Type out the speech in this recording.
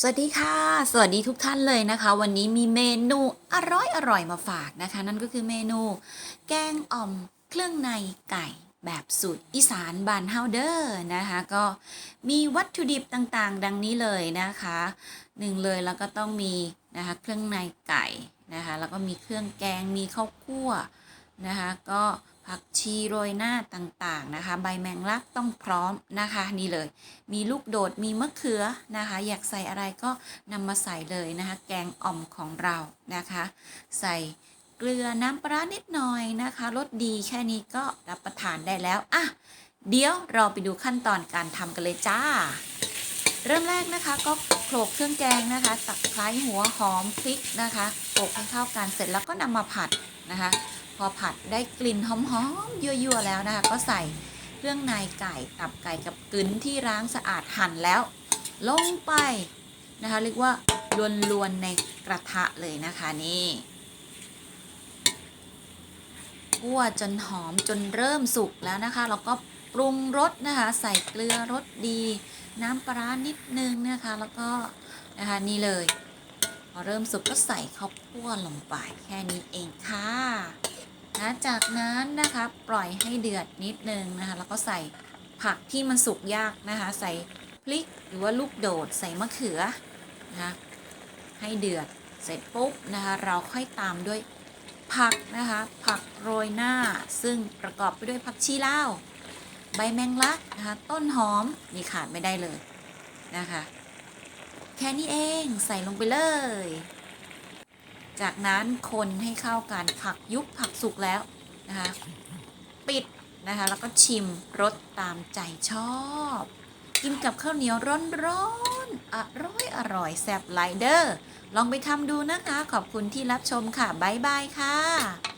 สวัสดีค่ะ สวัสดีทุกท่านเลยนะคะ วันนี้มีเมนูอร่อยอร่อยมาฝากนะคะ นั่นก็คือเมนู แกงอ่อมเครื่องในไก่แบบสูตรอีสานบานเฮาเดอร์นะคะ ก็มีวัตถุดิบต่างๆ ดังนี้เลยนะคะหนึ่งเลยแล้วก็ต้องมีนะคะเครื่องในไก่นะคะ แล้วก็มีเครื่องแกงมีข้าวคั่วนะคะ ก็ ผักชีโรยหน้าต่างๆนะคะ ใบแมงลักต้องพร้อมนะคะ นี่เลย มีลูกโดดมีมะเขือนะคะ อยากใส่อะไรก็นำมาใส่เลยนะคะ แกงอ่อมของเรานะคะ ใส่เกลือน้ำปลาร้านิดหน่อยนะคะรสดีแค่นี้ก็รับประทานได้แล้วอะเดี๋ยวเราไปดูขั้นตอนการทำกันเลยจ้า เริ่มแรกนะคะก็โขลกเครื่องแกงนะคะตักไคร้หัวหอมพริกนะคะโขลกให้เข้ากันเสร็จแล้วก็นำมาผัดนะคะ พอผัดได้กลิ่นหอมๆยั่วๆแล้วนะคะ ก็ใส่เครื่องในไก่ตับไก่กับกึนที่ล้างสะอาดหั่นแล้ว ลงไปนะคะเรียกว่าลวนๆในกระทะเลยนะคะนี่คั่วจนหอมจนเริ่มสุกแล้วนะคะ เราก็ปรุงรสนะคะ ใส่เกลือรสดี น้ำปลาร้านิดนึงนะคะ แล้วก็นะคะนี่เลย พอเริ่มสุกก็ใส่ข้าวคั่วลงไปแค่นี้เองค่ะ นะจากนั้นนะคะปล่อยให้เดือดนิดนึงนะคะแล้วก็ใส่ผักที่มันสุกยากนะคะ ใส่พริกหรือว่าลูกโดดใส่มะเขือนะคะให้เดือดเสร็จปุ๊บนะคะเราค่อยตามด้วยผักนะคะ ผักโรยหน้าซึ่งประกอบไปด้วยผักชีลาวใบแมงลักนะคะต้นหอมนี่ขาดไม่ได้เลยนะคะ แค่นี้เองใส่ลงไปเลย จากนั้นคนให้เข้ากันผักยุบผักสุกแล้วนะคะปิดนะคะแล้วก็ชิมรสตามใจชอบ กินกับข้าวเหนียวร้อนๆอร่อยอร่อยแซ่บไลเดอร์ ลองไปทำดูนะคะ ขอบคุณที่รับชมค่ะ บ๊ายบายค่ะ